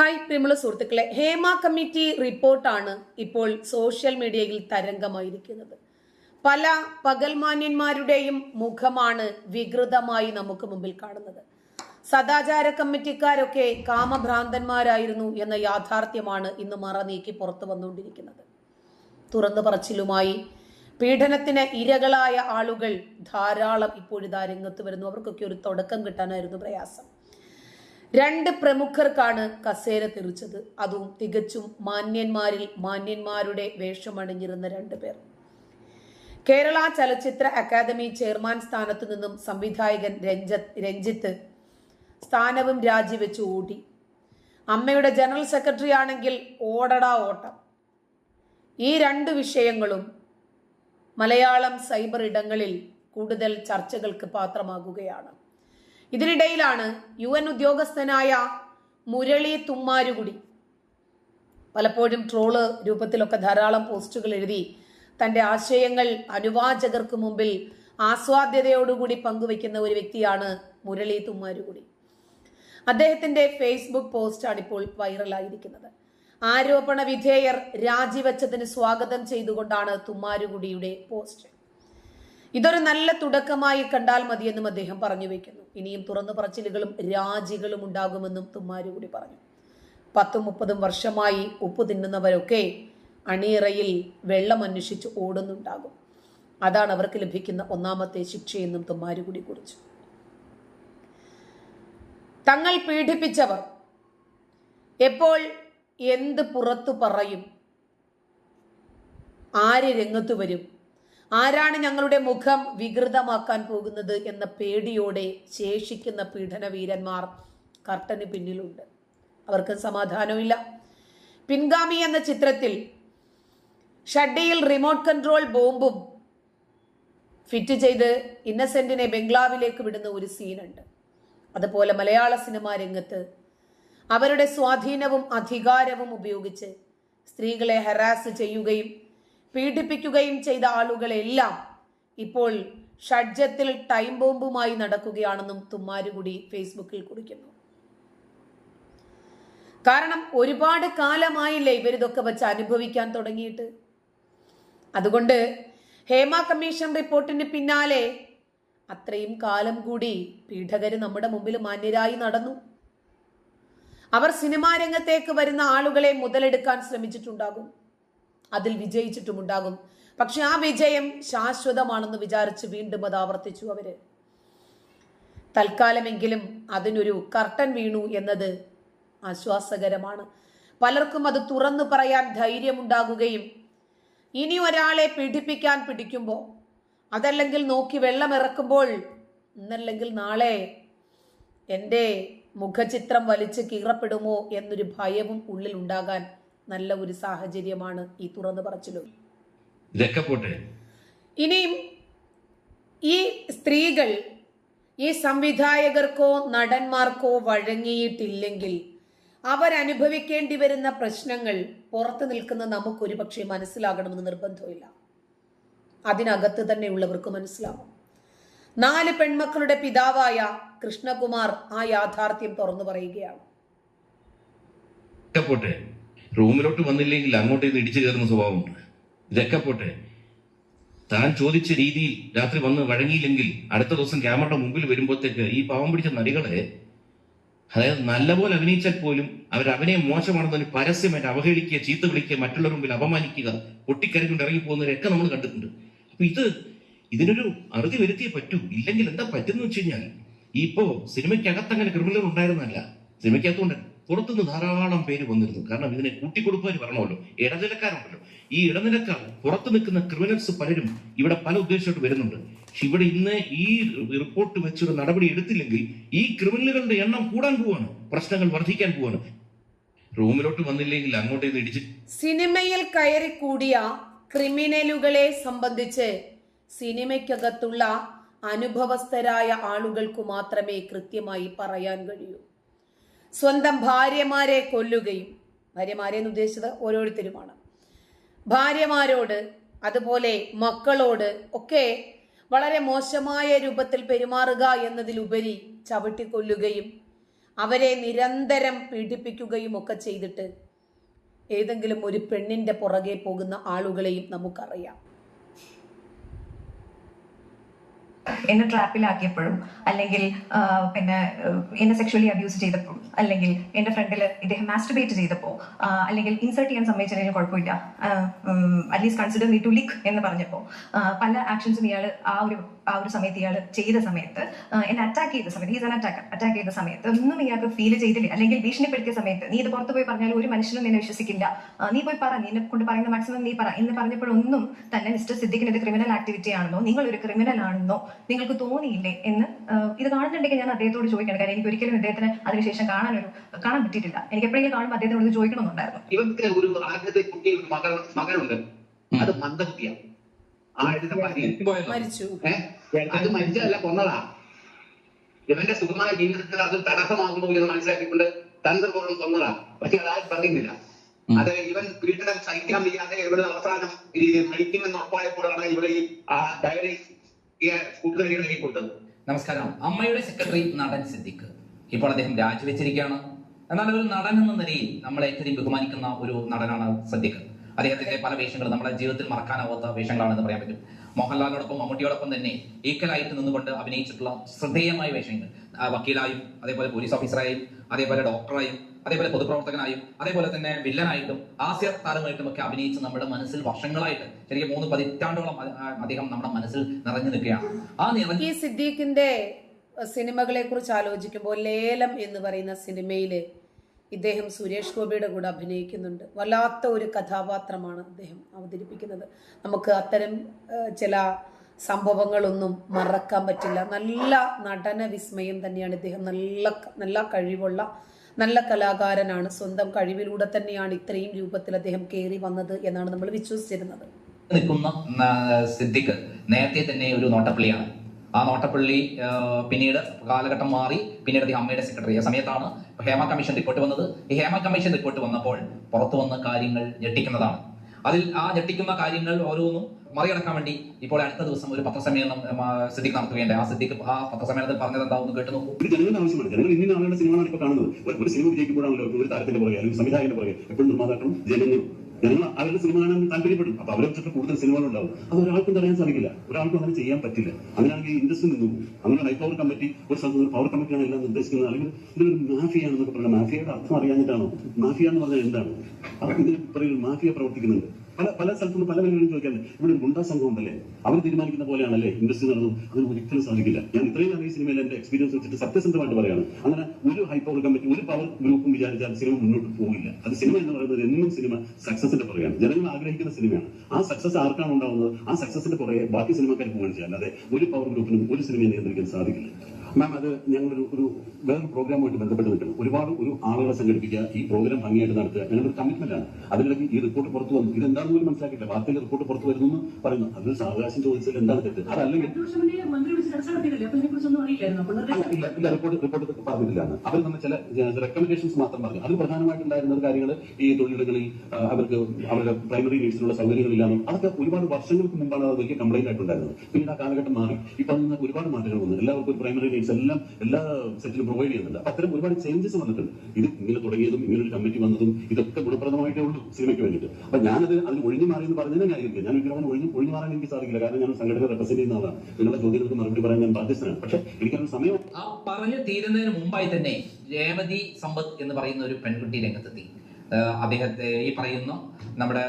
Hi പ്രിയമുള്ള സുഹൃത്തുക്കളെ Hema committee റിപ്പോർട്ടാണ് ഇപ്പോൾ സോഷ്യൽ മീഡിയയിൽ തരംഗമായിരിക്കുന്നത്. പല പകൽമാന്യന്മാരുടെയും മുഖമാണ് വികൃതമായി നമുക്ക് മുമ്പിൽ കാണുന്നത്. സദാചാര കമ്മിറ്റിക്കാരൊക്കെ കാമഭ്രാന്തന്മാരായിരുന്നു എന്ന യാഥാർത്ഥ്യമാണ് ഇന്ന് മറ നീക്കി പുറത്തു വന്നുകൊണ്ടിരിക്കുന്നത്. തുറന്നു പറച്ചിലുമായി പീഡനത്തിന് ഇരകളായ ആളുകൾ ധാരാളം ഇപ്പോഴിതാ രംഗത്ത് വരുന്നു. അവർക്കൊക്കെ ഒരു തുടക്കം കിട്ടാനായിരുന്നു പ്രയാസം. രണ്ട് പ്രമുഖർക്കാണ് കസേര തെറിച്ചത്. അതും തികച്ചും മാന്യന്മാരിൽ മാന്യന്മാരുടെ വേഷമണിഞ്ഞിരുന്ന രണ്ടു പേർ. കേരള ചലച്ചിത്ര അക്കാദമി ചെയർമാൻ സ്ഥാനത്തു നിന്നും സംവിധായകൻ രഞ്ജത്ത് രഞ്ജിത്ത് സ്ഥാനവും രാജിവെച്ച് ഓടി അമ്മയുടെ ജനറൽ സെക്രട്ടറി ആണെങ്കിൽ ഓടടാ ഓട്ടം. ഈ രണ്ട് വിഷയങ്ങളും മലയാളം സൈബർ ഇടങ്ങളിൽ കൂടുതൽ ചർച്ചകൾക്ക് പാത്രമാകുകയാണ്. ഇതിനിടയിലാണ് യു എൻ ഉദ്യോഗസ്ഥനായ മുരളി തുമ്മാരുകുടി. പലപ്പോഴും ട്രോൾ രൂപത്തിലൊക്കെ ധാരാളം പോസ്റ്റുകൾ എഴുതി തന്റെ ആശയങ്ങൾ അനുവാചകർക്ക് മുമ്പിൽ ആസ്വാദ്യതയോടുകൂടി പങ്കുവെക്കുന്ന ഒരു വ്യക്തിയാണ് മുരളി തുമ്മാരുകുടി. അദ്ദേഹത്തിന്റെ ഫേസ്ബുക്ക് പോസ്റ്റാണ് ഇപ്പോൾ വൈറലായിരിക്കുന്നത്. ആരോപണ വിധേയർ രാജിവെച്ചതിന് സ്വാഗതം ചെയ്തുകൊണ്ടാണ് തുമ്മാരുകുടിയുടെ പോസ്റ്റ്. ഇതൊരു നല്ല തുടക്കമായി കണ്ടാൽ മതിയെന്നും അദ്ദേഹം പറഞ്ഞു വെക്കുന്നു. ഇനിയും തുറന്നു പറച്ചിലുകളും രാജികളും ഉണ്ടാകുമെന്നും തുമ്മാരുകുടി പറഞ്ഞു. പത്തും മുപ്പതും വർഷമായി ഉപ്പ് തിന്നുന്നവരൊക്കെ അണിയറയിൽ വെള്ളം അന്വേഷിച്ച് ഓടുന്നുണ്ടാകും. അതാണ് അവർക്ക് ലഭിക്കുന്ന ഒന്നാമത്തെ ശിക്ഷയെന്നും തുമ്മാരുകുടി കുറിച്ചു. തങ്ങൾ പീഡിപ്പിച്ചവർ എപ്പോൾ എന്ത് പുറത്തു പറയും? ആര് രംഗത്തു വരും? ആരാണ് ഞങ്ങളുടെ മുഖം വികൃതമാക്കാൻ പോകുന്നത് എന്ന പേടിയോടെ ശേഷിക്കുന്ന പീഡനവീരന്മാർ കർട്ടന് പിന്നിലുണ്ട്. അവർക്ക് സമാധാനമില്ല പിൻഗാമി എന്ന ചിത്രത്തിൽ ഷഡ്ഡിയിൽ റിമോട്ട് കൺട്രോൾ ബോംബും ഫിറ്റ് ചെയ്ത് ഇന്നസെന്റിനെ ബംഗ്ലാവിലേക്ക് വിടുന്ന ഒരു സീനുണ്ട്. അതുപോലെ മലയാള സിനിമാ രംഗത്ത് അവരുടെ സ്വാധീനവും അധികാരവും ഉപയോഗിച്ച് സ്ത്രീകളെ ഹരാസ് ചെയ്യുകയും പീഡിപ്പിക്കുകയും ചെയ്ത ആളുകളെല്ലാം ഇപ്പോൾ ഷഡ്ജത്തിൽ ടൈം ബോംബുമായി നടക്കുകയാണെന്നും തുമ്മാരുകുടി ഫേസ്ബുക്കിൽ കുറിക്കുന്നു. കാരണം ഒരുപാട് കാലമായില്ലേ ഇവരിതൊക്കെ വെച്ച് അനുഭവിക്കാൻ തുടങ്ങിയിട്ട്. അതുകൊണ്ട് ഹേമ കമ്മീഷൻ റിപ്പോർട്ടിന് പിന്നാലെ അത്രയും കാലം കൂടി പീഡകര് നമ്മുടെ മുമ്പിൽ മാന്യരായി നടന്നു. അവർ സിനിമാ രംഗത്തേക്ക് വരുന്ന ആളുകളെ മുതലെടുക്കാൻ ശ്രമിച്ചിട്ടുണ്ടാകും. അതിൽ വിജയിച്ചിട്ടുമുണ്ടാകും. പക്ഷെ ആ വിജയം ശാശ്വതമാണെന്ന് വിചാരിച്ച് വീണ്ടും അത് ആവർത്തിച്ചു അവർ. തൽക്കാലമെങ്കിലും അതിനൊരു കർട്ടൻ വീണു എന്നത് ആശ്വാസകരമാണ്. പലർക്കും അത് തുറന്നു പറയാൻ ധൈര്യമുണ്ടാകുകയും ഇനി ഒരാളെ പീഡിപ്പിക്കാൻ പിടിക്കുമ്പോൾ അതല്ലെങ്കിൽ നോക്കി വെള്ളം ഇറക്കുമ്പോൾ ഇന്നല്ലെങ്കിൽ നാളെ എന്റെ മുഖചിത്രം വലിച്ച് കീറപ്പെടുമോ എന്നൊരു ഭയവും ഉള്ളിൽ ഉണ്ടാകാൻ നല്ല ഒരു സാഹചര്യമാണ് ഈ തുറന്നു പറച്ചിലും ഇനിയും ഈ സ്ത്രീകൾ ഈ സംവിധായകർക്കോ നടന്മാർക്കോ വഴങ്ങിയിട്ടില്ലെങ്കിൽ അവരനുഭവിക്കേണ്ടി വരുന്ന പ്രശ്നങ്ങൾ പുറത്തു നിൽക്കുന്ന നമുക്കൊരു പക്ഷേ മനസ്സിലാകണമെന്ന് നിർബന്ധമില്ല അതിനകത്ത് തന്നെയുള്ളവർക്ക് മനസ്സിലാവും. നാല് പെൺമക്കളുടെ പിതാവായ കൃഷ്ണകുമാർ ആ യാഥാർത്ഥ്യം തുറന്നു പറയുകയാണ്. റൂമിലോട്ട് വന്നില്ലെങ്കിൽ അങ്ങോട്ട് ഇടിച്ചു കയറുന്ന സ്വഭാവം ഇതൊക്കെ പോട്ടെ. താൻ ചോദിച്ച രീതിയിൽ രാത്രി വന്ന് വഴങ്ങിയില്ലെങ്കിൽ അടുത്ത ദിവസം ക്യാമറയുടെ മുമ്പിൽ വരുമ്പോഴത്തേക്ക് ഈ പാവം പിടിച്ച നടികളെ അതായത് നല്ലപോലെ അഭിനയിച്ചാൽ പോലും അവർ മോശമാണെന്ന് പരസ്യമായിട്ട് അവഹേളിക്കുക ചീത്ത വിളിക്കുക മറ്റുള്ളവർ മുമ്പിൽ അപമാനിക്കുക പൊട്ടിക്കരക്കൊണ്ട് ഇറങ്ങി പോകുന്നവരൊക്കെ നമ്മൾ കണ്ടിട്ടുണ്ട്. അപ്പൊ ഇത് ഇതിനൊരു അറുതി വരുത്തിയേ പറ്റൂ. ഇല്ലെങ്കിൽ എന്താ പറ്റുന്ന വെച്ച് കഴിഞ്ഞാൽ ഇപ്പോ സിനിമയ്ക്കകത്ത് അങ്ങനെ ക്രിമിനൽ ഉണ്ടായിരുന്നല്ല സിനിമയ്ക്കകത്തുകൊണ്ട് പുറത്തുനിന്ന് ധാരാളം പേര് വന്നിരുന്നു. കാരണം ഇതിനെ കൂട്ടിക്കൊടുക്കുവാൻ വരണമല്ലോ. ഇടനിലക്കാരുണ്ടല്ലോ. ഈ ഇടനിലക്കാർ പുറത്തു നിൽക്കുന്ന ക്രിമിനൽസ് പലരും ഇവിടെ പല ഉദ്ദേശമായിട്ട് വരുന്നുണ്ട്. പക്ഷെ ഇവിടെ ഇന്ന് ഈ റിപ്പോർട്ട് വെച്ചൊരു നടപടി എടുത്തില്ലെങ്കിൽ ഈ ക്രിമിനലുകളുടെ എണ്ണം കൂടാൻ പോവാണ്. പ്രശ്നങ്ങൾ വർദ്ധിക്കാൻ പോവാണ്. റൂമിലോട്ട് വന്നില്ലെങ്കിൽ അങ്ങോട്ടേക്ക് ഇടിച്ച് സിനിമയിൽ കയറി കൂടിയ ക്രിമിനലുകളെ സംബന്ധിച്ച് സിനിമയ്ക്കകത്തുള്ള അനുഭവസ്ഥരായ ആളുകൾക്ക് മാത്രമേ കൃത്യമായി പറയാൻ കഴിയൂ. സ്വന്തം ഭാര്യമാരെ കൊല്ലുകയും ഭാര്യമാരെ എന്ന് ഉദ്ദേശിച്ചത് ഓരോരുത്തരുമാണ്. ഭാര്യമാരോട് അതുപോലെ മക്കളോട് ഒക്കെ വളരെ മോശമായ രൂപത്തിൽ പെരുമാറുക എന്നതിലുപരി ചവിട്ടിക്കൊല്ലുകയും അവരെ നിരന്തരം പീഡിപ്പിക്കുകയും ഒക്കെ ചെയ്തിട്ട് ഏതെങ്കിലും ഒരു പെണ്ണിന്റെ പുറകെ പോകുന്ന ആളുകളെയും നമുക്കറിയാം. എന്നെ ട്രാപ്പിലാക്കിയപ്പോഴും അല്ലെങ്കിൽ പിന്നെ എന്നെ സെക്ഷലി അബ്യൂസ് ചെയ്തപ്പോൾ അല്ലെങ്കിൽ എന്റെ ഫ്രണ്ടിൽ ഇദ്ദേഹം മാസ്റ്റുബേറ്റ് ചെയ്തപ്പോൾ അല്ലെങ്കിൽ ഇൻസേർട്ട് ചെയ്യാൻ സമ്മതിച്ചതിന് കുഴപ്പമില്ല. At least consider me to lick എന്ന് പറഞ്ഞപ്പോൾ പല ആക്ഷൻസും ഇയാൾ ആ ഒരു ആ ഒരു സമയത്ത് ഇയാൾ ചെയ്ത സമയത്ത് എന്നെ അറ്റാക്ക് ചെയ്ത സമയത്ത് ഈസ് അറ്റാക്ക് അറ്റാക്ക് ചെയ്ത സമയത്ത് ഒന്നും ഇയാൾക്ക് ഫീൽ ചെയ്തില്ല. അല്ലെങ്കിൽ ഭീഷണിപ്പെടുത്തിയ സമയത്ത് നീ ഇത് പുറത്ത് പോയി പറഞ്ഞാൽ ഒരു മനുഷ്യനും നിന്നെ വിശ്വസിക്കില്ല. നീ പോയി പറ. നിന്നെ കൊണ്ട് പറയുന്ന മാക്സിമം നീ പറ. എന്ന് പറഞ്ഞപ്പോഴൊന്നും തന്നെ മിസ്റ്റർ സിദ്ദിഖിന് ഇത് ക്രിമിനൽ ആക്ടിവിറ്റി ആണെന്നോ നിങ്ങൾ ഒരു ക്രിമിനൽ ആണെന്നോ നിങ്ങൾക്ക് തോന്നിയില്ലേ എന്ന് ഇത് കാണുന്നുണ്ടെങ്കിൽ ഞാൻ അദ്ദേഹത്തോട് ചോദിക്കണം കാരണം എനിക്ക് ഒരിക്കലും ഇദ്ദേഹത്തിന് അതിനുശേഷം കാണാൻ ഒരു കാണാൻ പറ്റിയിട്ടില്ല. എനിക്ക് എപ്പോഴെങ്കിലും കാണുമ്പോൾ അദ്ദേഹത്തിനോട് ഇത് ചോദിക്കണമെന്നുണ്ടായിരുന്നു. ഇവർക്ക് ഒരു ആദ്യത്തെ കുട്ടി ഒരു മകൾ മകളുണ്ട്. അത് മരിച്ചു. ഏഹ് അത് മരിച്ചതല്ല കൊന്നതാ. ഇവന്റെ സുഖമായ ജീവിതത്തിൽ അത് തടസ്സമാകുന്നു എന്ന് മനസ്സിലാക്കിക്കൊണ്ട് തന്ത്രപൂർവം കൊന്നതാ. പക്ഷെ അതാരും പറയുന്നില്ല. അത് ഇവൻ പീഡനം സഹിക്കാൻ വയ്യാതെ ഇവരുടെ അവസാനം ഈ മരിക്കുമെന്ന് ഉറപ്പായപ്പോഴാണ് ഇവിടെ ഈ ഡയറി നമസ്കാരം. അമ്മയുടെ സെക്രട്ടറി നടൻ സിദ്ദിഖ്. ഇപ്പോൾ അദ്ദേഹം രാജിവെച്ചിരിക്കുകയാണ്. എന്നാൽ ഒരു നടൻ എന്ന നിലയിൽ നമ്മളെ ഏറ്റവും ബഹുമാനിക്കുന്ന ഒരു നടനാണ് സിദ്ദിഖ്. അദ്ദേഹത്തിന്റെ പല വേഷങ്ങളും നമ്മുടെ ജീവിതത്തിൽ മറക്കാനാവാത്ത വേഷങ്ങളാണെന്ന് പറയാൻ പറ്റും. മോഹൻലാലിനോടൊപ്പം മമ്മൂട്ടിയോടൊപ്പം തന്നെ ഈക്കലായിട്ട് നിന്നുകൊണ്ട് അഭിനയിച്ചിട്ടുള്ള ശ്രദ്ധേയമായ വേഷങ്ങൾ. വക്കീലായും അതേപോലെ പോലീസ് ഓഫീസറായും അതേപോലെ ഡോക്ടറായും അതേപോലെ പൊതുപ്രവർത്തകനായും അതേപോലെ തന്നെ വില്ലനായിട്ടും ഹാസ്യ താരമായിട്ടും ഒക്കെ അഭിനയിച്ച് നമ്മുടെ മനസ്സിൽ വർഷങ്ങളായിട്ട് ശരിക്കും മൂന്ന് പതിറ്റാണ്ടോളം അദ്ദേഹം നമ്മുടെ മനസ്സിൽ നിറഞ്ഞു നിൽക്കുകയാണ്. ആ നിറഞ്ഞ സിദ്ദീഖിന്റെ സിനിമകളെ കുറിച്ച് ആലോചിക്കുമ്പോൾ ലേലം എന്ന് പറയുന്ന സിനിമയിൽ ഇദ്ദേഹം സുരേഷ് ഗോപിയുടെ കൂടെ അഭിനയിക്കുന്നുണ്ട്. വല്ലാത്ത ഒരു കഥാപാത്രമാണ് അദ്ദേഹം അവതരിപ്പിക്കുന്നത്. നമുക്ക് അത്തരം ചില സംഭവങ്ങളൊന്നും മറക്കാൻ പറ്റില്ല. നല്ല നടന വിസ്മയം തന്നെയാണ് ഇദ്ദേഹം. നല്ല നല്ല കഴിവുള്ള നല്ല കലാകാരനാണ്. സ്വന്തം കഴിവിലൂടെ തന്നെയാണ് ഇത്രയും രൂപത്തിൽ അദ്ദേഹം കയറി വന്നത് എന്നാണ് നമ്മൾ വിശ്വസിച്ചിരുന്നത്. നിൽക്കുന്ന സിദ്ദിഖ് നേരത്തെ തന്നെ ഒരു നോട്ടപ്പള്ളിയാണ്. ആ നോട്ടപ്പള്ളി പിന്നീട് കാലഘട്ടം മാറി പിന്നീട് അദ്ദേഹം അമ്മയുടെ സെക്രട്ടറി ആ സമയത്താണ് ഹേമ കമ്മീഷൻ റിപ്പോർട്ട് വന്നത്. ഈ ഹേമ കമ്മീഷൻ റിപ്പോർട്ട് വന്നപ്പോൾ പുറത്തു വന്ന കാര്യങ്ങൾ ഞെട്ടിക്കുന്നതാണ്. അതിൽ ആ ഞെട്ടിക്കുന്ന കാര്യങ്ങൾ ഓരോന്നും മറികടക്കാൻ വേണ്ടി ഇപ്പോൾ അടുത്ത ദിവസം ഒരു പത്രസമ്മേളനം സിദ്ദിഖ് നടത്തുകയുണ്ടായി. ആ സിദ്ദിഖ് ആ പത്രസമ്മേളനത്തിൽ പറഞ്ഞത് എന്താണെന്ന് കേട്ടു നോക്കൂ. ജനങ്ങളുടെ ആവശ്യമാണ് ജനങ്ങൾ ഇന്ത്യൻ ആളുകളുടെ സിനിമയാണ് ഇപ്പോൾ കാണുന്നത്. ഒരു സിനിമ വിജയിക്കുമ്പോഴാണല്ലോ ഒരു താരത്തിന്റെ പുറകെ അല്ലെങ്കിൽ സംവിധായകന്റെ പുറകെ എപ്പോഴും നിർമ്മാതാക്കളും ജനങ്ങളും ജനങ്ങൾ അവരുടെ സിനിമ കാണാൻ താല്പര്യപ്പെടും. അപ്പൊ അവരെ വെച്ചിട്ട് കൂടുതൽ സിനിമകൾ ഉണ്ടാവും അത് ഒരാൾക്കും തടയാൻ സാധിക്കില്ല. ഒരാൾക്കും അങ്ങനെ ചെയ്യാൻ പറ്റില്ല. അങ്ങനെയാണെങ്കിൽ ഇൻഡസ്ട്രി നിന്നു. അങ്ങനെ ഹൈ പവർ കമ്മിറ്റി ഒരു സ്ഥലത്ത് പവർ കമ്മിറ്റിയാണ് എല്ലാം നിർദ്ദേശിക്കുന്നത്. അല്ലെങ്കിൽ ഇതൊരു മാഫിയാണെന്നൊക്കെ പറയുന്നത്. മാഫിയയുടെ അർത്ഥം അറിയാഞ്ഞിട്ടാണോ? മാഫിയ എന്ന് പറഞ്ഞാൽ എന്താണ്? ഇതിന് പറയുന്നത് മാഫിയ പ്രവർത്തിക്കുന്നുണ്ട്. പല പല സ്ഥലത്തുനിന്ന് പല വിലകളും ചോദിക്കാറുണ്ട്. ഇവിടെ ഒരു ഗുണ്ടാ സംഘം ഉണ്ടല്ലേ അവർ തീരുമാനിക്കുന്ന പോലെയാണല്ലേ ഇൻഡസ്ട്രി നടന്നു അതിന് ഒരിക്കലും സാധിക്കില്ല. ഞാൻ ഇത്രയും നല്ല ഈ സിനിമയിൽ എന്റെ എക്സ്പീരിയൻസ് വെച്ചിട്ട് സത്യസന്ധമായിട്ട് പറയാണ്. അങ്ങനെ ഒരു ഹൈ കമ്മിറ്റി ഒരു പവർ ഗ്രൂപ്പും വിചാരിച്ചാൽ സിനിമ മുന്നോട്ട് പോകില്ല അത് സിനിമ എന്ന് പറയുന്നത് എന്നും സിനിമ സക്സസിന്റെ പുറകെയാണ്. ജനങ്ങൾ ആഗ്രഹിക്കുന്ന സിനിമയാണ് ആ സക്സസ് ആർക്കാണ് ഉണ്ടാവുന്നത്? ആ സക്സസിന്റെ പുറകെ ബാക്കി സിനിമക്കാർ പോവുകയാണ് ചെയ്യുക. അല്ലാതെ ഒരു പവർ ഗ്രൂപ്പിനും ഒരു സിനിമയെ നിയന്ത്രിക്കാൻ സാധിക്കില്ല. മാം അത് ഞങ്ങളൊരു ഒരു വേറൊരു പ്രോഗ്രാമുമായിട്ട് ബന്ധപ്പെട്ട് നിൽക്കണം ഒരുപാട് ഒരു ആളുകളെ സംഘടിപ്പിക്കുക ഈ പ്രോഗ്രാം ഭംഗിയായിട്ട് നടത്തുക ഞങ്ങളൊരു കമ്മിറ്റ്മെന്റ് ആണ്. അതിനിടയ്ക്ക് ഈ റിപ്പോർട്ട് പുറത്തു വന്നു. ഇത് എന്താണെന്ന് പോലും മനസ്സിലാക്കില്ല വാർത്തയിൽ റിപ്പോർട്ട് പുറത്തു വരുന്നു എന്ന് പറയുന്നു. അതിൽ സാവകാശം ചോദിച്ചാൽ എന്താണ് തെറ്റ്? അതല്ലെങ്കിൽ ഇല്ല ഇല്ല റിപ്പോർട്ട് റിപ്പോർട്ട് പറഞ്ഞിട്ടില്ല അവർ നമ്മൾ ചില റെക്കമെൻഡേഷൻസ് മാത്രം പറഞ്ഞു. അത് പ്രധാനമായിട്ടുണ്ടായിരുന്ന കാര്യങ്ങൾ ഈ തൊഴിലിടങ്ങളിൽ അവർക്ക് അവരുടെ പ്രൈമറി നീഡ്സിനുള്ള സൗകര്യങ്ങളില്ലാന്നും അതൊക്കെ ഒരുപാട് വർഷങ്ങൾക്ക് മുമ്പാണ് അത് വലിയ കംപ്ലൈന്റ് ആയിട്ടുണ്ടായിരുന്നത്. പിന്നീട് ആ കാലഘട്ടം മാറി. ഇപ്പൊ അതിൽ നിന്ന് ഒരുപാട് മാറ്റങ്ങൾ വന്നു എല്ലാവർക്കും ഒരു പ്രൈമറി നീഡ്സ് എല്ലാം എല്ലാ സെറ്റിലും പ്രൊവൈഡ് ചെയ്യുന്നുണ്ട്. അത്തരം ഒരുപാട് ചേഞ്ചസ് വന്നിട്ടുണ്ട്. ഇത് ഇങ്ങനെ തുടങ്ങിയതും ഇങ്ങനെ ഒരു കമ്മിറ്റി വന്നതും ഇതൊക്കെ ഗുണപ്രദമായിട്ടേ ഉള്ളൂ സിനിമയ്ക്ക് വേണ്ടിയിട്ട്. അപ്പൊ ഞാനത് അതിന് ഒഴിഞ്ഞു മാറി എന്ന് ഞാൻ ന്യായീകരിക്കും ഞാൻ വിഗ്രഹം ഒഴിഞ്ഞു ഒഴിഞ്ഞു മാറാൻ എനിക്ക് സാധിക്കില്ല. കാരണം ഞാൻ സംഘടന റെപ്രസെന്റ് ചെയ്യുന്ന ആളാണ്. നിങ്ങളുടെ ചോദ്യങ്ങൾക്ക് മറുപടി പറയാൻ ഞാൻ ബാധ്യസ്ഥനാണ്. പക്ഷെ എനിക്കതിന് സമയം ആ പറഞ്ഞു തീരുന്നതിന് മുമ്പായി തന്നെ രേവതി സമ്പത്ത് എന്ന് പറയുന്ന ഒരു പെൺകുട്ടി രംഗത്തെത്തി. അദ്ദേഹത്തെ ഈ പറയുന്നു നമ്മുടെ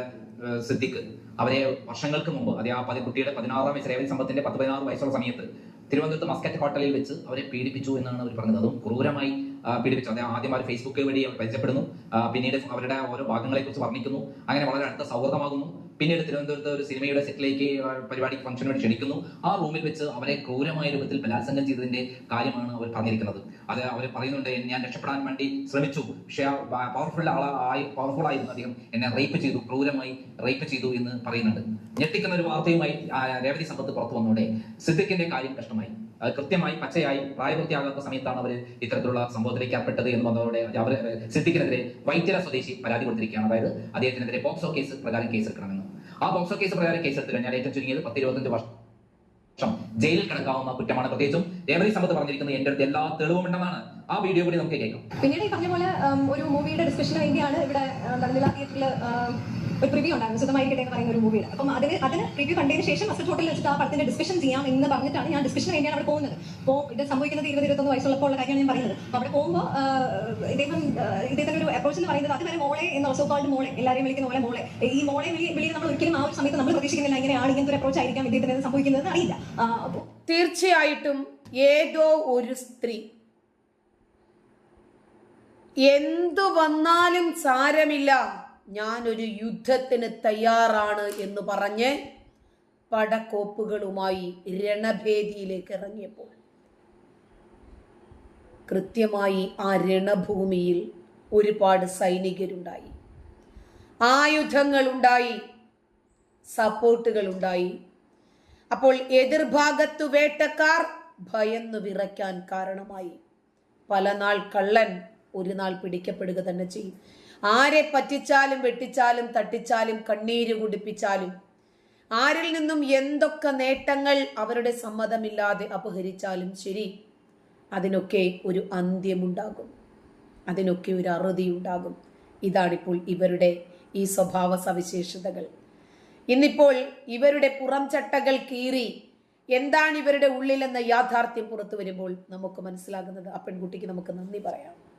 സിദ്ധിക്ക് അവരെ വർഷങ്ങൾക്ക് മുമ്പ് അതേ ആ പതി കുട്ടിയുടെ പതിനാറാം വയസ്സ് രേവതി സമ്പത്തിന്റെ പത്ത് പതിനാറ് വയസ്സുള്ള സമയത്ത് തിരുവനന്തപുരത്ത് മസ്കറ്റ് ഹോട്ടലിൽ വെച്ച് അവരെ പീഡിപ്പിച്ചു എന്നാണ് അവർ പറഞ്ഞത്. അതും ക്രൂരമായി പീഡിപ്പിച്ചു അദ്ദേഹം ആദ്യം അവർ ഫേസ്ബുക്ക് വഴി പരിചയപ്പെടുന്നു. പിന്നീട് അവരുടെ ഓരോ ഭാഗങ്ങളെ കുറിച്ച് വർണിക്കുന്നു. അങ്ങനെ വളരെ അടുത്ത സൗഹൃദമാകുന്നു. പിന്നീട് തിരുവനന്തപുരത്ത് ഒരു സിനിമയുടെ സെറ്റിലേക്ക് പരിപാടിക്ക് ഫംഗ്ഷന് വേണ്ടി ക്ഷണിക്കുന്നു. ആ റൂമിൽ വെച്ച് അവരെ ക്രൂരമായ രൂപത്തിൽ ബലാത്സംഗം ചെയ്തതിന്റെ കാര്യമാണ് അവർ പറഞ്ഞിരിക്കുന്നത്. അത് അവർ പറയുന്നുണ്ട് ഞാൻ രക്ഷപ്പെടാൻ വേണ്ടി ശ്രമിച്ചു. പക്ഷേ പവർഫുൾ ആളായി പവർഫുൾ ആയിരുന്നു. അദ്ദേഹം എന്നെ റേപ്പ് ചെയ്തു ക്രൂരമായി റേപ്പ് ചെയ്തു എന്ന് പറയുന്നുണ്ട്. ഞെട്ടിക്കുന്ന ഒരു വാർത്തയുമായി രേവതി സമ്പത്ത് പുറത്തു വന്നതോടെ സിദ്ദിഖിന്റെ കാര്യം കഷ്ടമായി. കൃത്യമായി പച്ചയായി പ്രായപൂർത്തിയാകാത്ത സമയത്താണ് അവർ ഇത്തരത്തിലുള്ള സംഭവത്തിലേക്ക് ഏർപ്പെട്ടത് എന്ന് വന്നതോടെ അവർ സിദ്ദിഖിനെതിരെ വൈറ്റില സ്വദേശി പരാതി കൊടുത്തിരിക്കുകയാണ്. അതായത് അദ്ദേഹത്തിനെതിരെ പോക്സോ കേസ് പ്രകാരം കേസെടുക്കണമെന്ന്. ആ പോക്സോ കേസ് പ്രകാരം കേസെടുത്തു കഴിഞ്ഞാൽ ഏറ്റവും ചുരുങ്ങിയത് പത്ത് ഇരുപത്തഞ്ച് വർഷം ജയിലിൽ കിടക്കാവുന്ന കുറ്റമാണ്. പ്രത്യേകിച്ചും രേവതി സമ്പത്ത് പറഞ്ഞിരിക്കുന്നത് എന്റെ അടുത്ത് എല്ലാ തെളിവുമുണ്ടെന്നാണ് ആ വീഡിയോ കൂടി നമുക്ക് കേൾക്കാം. പിന്നീട് ഈ പറഞ്ഞ പോലെ ഒരു മൂവിയുടെ ഡിസ്കഷന് വേണ്ടിയാണ് ഇവിടെ തിയേറ്ററിൽ ഒരു പ്രിവ്യൂ ഉണ്ടായിരുന്നു സുഖമായിരിക്കട്ടെ എന്ന് പറയുന്ന ഒരു മൂവിയുടെ അപ്പം അതിന് അതിന് പ്രിവ്യൂ കണ്ടതിന് ശേഷം അസറ്റ് ഹോട്ടലിൽ വെച്ചിട്ട് ആ പടത്തിന്റെ ഡിസ്കഷൻ ചെയ്യാം എന്ന് പറഞ്ഞിട്ടാണ് ഞാൻ ഡിസ്കഷന് വേണ്ടിയാണ് അവിടെ പോകുന്നത്. അപ്പോൾ ഇത് സംഭവിക്കുന്നത് ഇരുപത് ഇരുപത്തൊന്ന് വയസ്സുള്ളപ്പോൾ ഉള്ള കാര്യമാണ് ഞാൻ പറയുന്നത്. അപ്പോൾ അവിടെ പോകുമ്പോൾ ഇദ്ദേഹം ഇദ്ദേഹത്തിന്റെ ഒരു അപ്രോച്ച് എന്ന് പറയുന്നത് അതുവരെ മോളെ എന്ന് ഓൾസോ കോൾഡ് മോളെ. എല്ലാവരെയും വിളിക്കുന്ന പോലെ മോളെ. ഈ മോളെ വിളി വിളി നമ്മൾ ഒരിക്കലും ആ ഒരു സമയത്ത് നമ്മൾ പ്രതീക്ഷിക്കുന്നില്ല ഇങ്ങനെയാണ് ഇങ്ങനത്തെ ഒരു അപ്രോച്ച് ആയിരിക്കാം ഇദ്ദേഹത്തിന് സംഭവിക്കുന്നത് അറിയില്ല. തീർച്ചയായിട്ടും ഏതോ ഒരു സ്ത്രീ എന്തു വന്നാലും സാരമില്ല. ഞാനൊരു യുദ്ധത്തിന് തയ്യാറാണ് എന്ന് പറഞ്ഞ് പടക്കോപ്പുകളുമായി രണഭേദിയിലേക്ക് ഇറങ്ങിയപ്പോൾ കൃത്യമായി ആ രണഭൂമിയിൽ ഒരുപാട് സൈനികരുണ്ടായി. ആയുധങ്ങളുണ്ടായി സപ്പോർട്ടുകളുണ്ടായി. അപ്പോൾ എതിർഭാഗത്തു വേട്ടക്കാർ ഭയന്നു വിറയ്ക്കാൻ കാരണമായി. പല നാൾ കള്ളൻ ഒരു നാൾ പിടിക്കപ്പെടുക തന്നെ ചെയ്യും. ആരെ പറ്റിച്ചാലും വെട്ടിച്ചാലും തട്ടിച്ചാലും കണ്ണീര് കുടിപ്പിച്ചാലും ആരിൽ നിന്നും എന്തൊക്കെ നേട്ടങ്ങൾ അവരുടെ സമ്മതമില്ലാതെ അപഹരിച്ചാലും ശരി അതിനൊക്കെ ഒരു അന്ത്യമുണ്ടാകും. അതിനൊക്കെ ഒരു അറുതി ഉണ്ടാകും ഇതാണിപ്പോൾ ഇവരുടെ ഈ സ്വഭാവ സവിശേഷതകൾ. ഇന്നിപ്പോൾ ഇവരുടെ പുറം ചട്ടകൾ കീറി എന്താണ് ഇവരുടെ ഉള്ളിലെന്ന യാഥാർത്ഥ്യം പുറത്തു വരുമ്പോൾ നമുക്ക് മനസ്സിലാകുന്നത്. ആ പെൺകുട്ടിക്ക് നമുക്ക് നന്ദി പറയാം.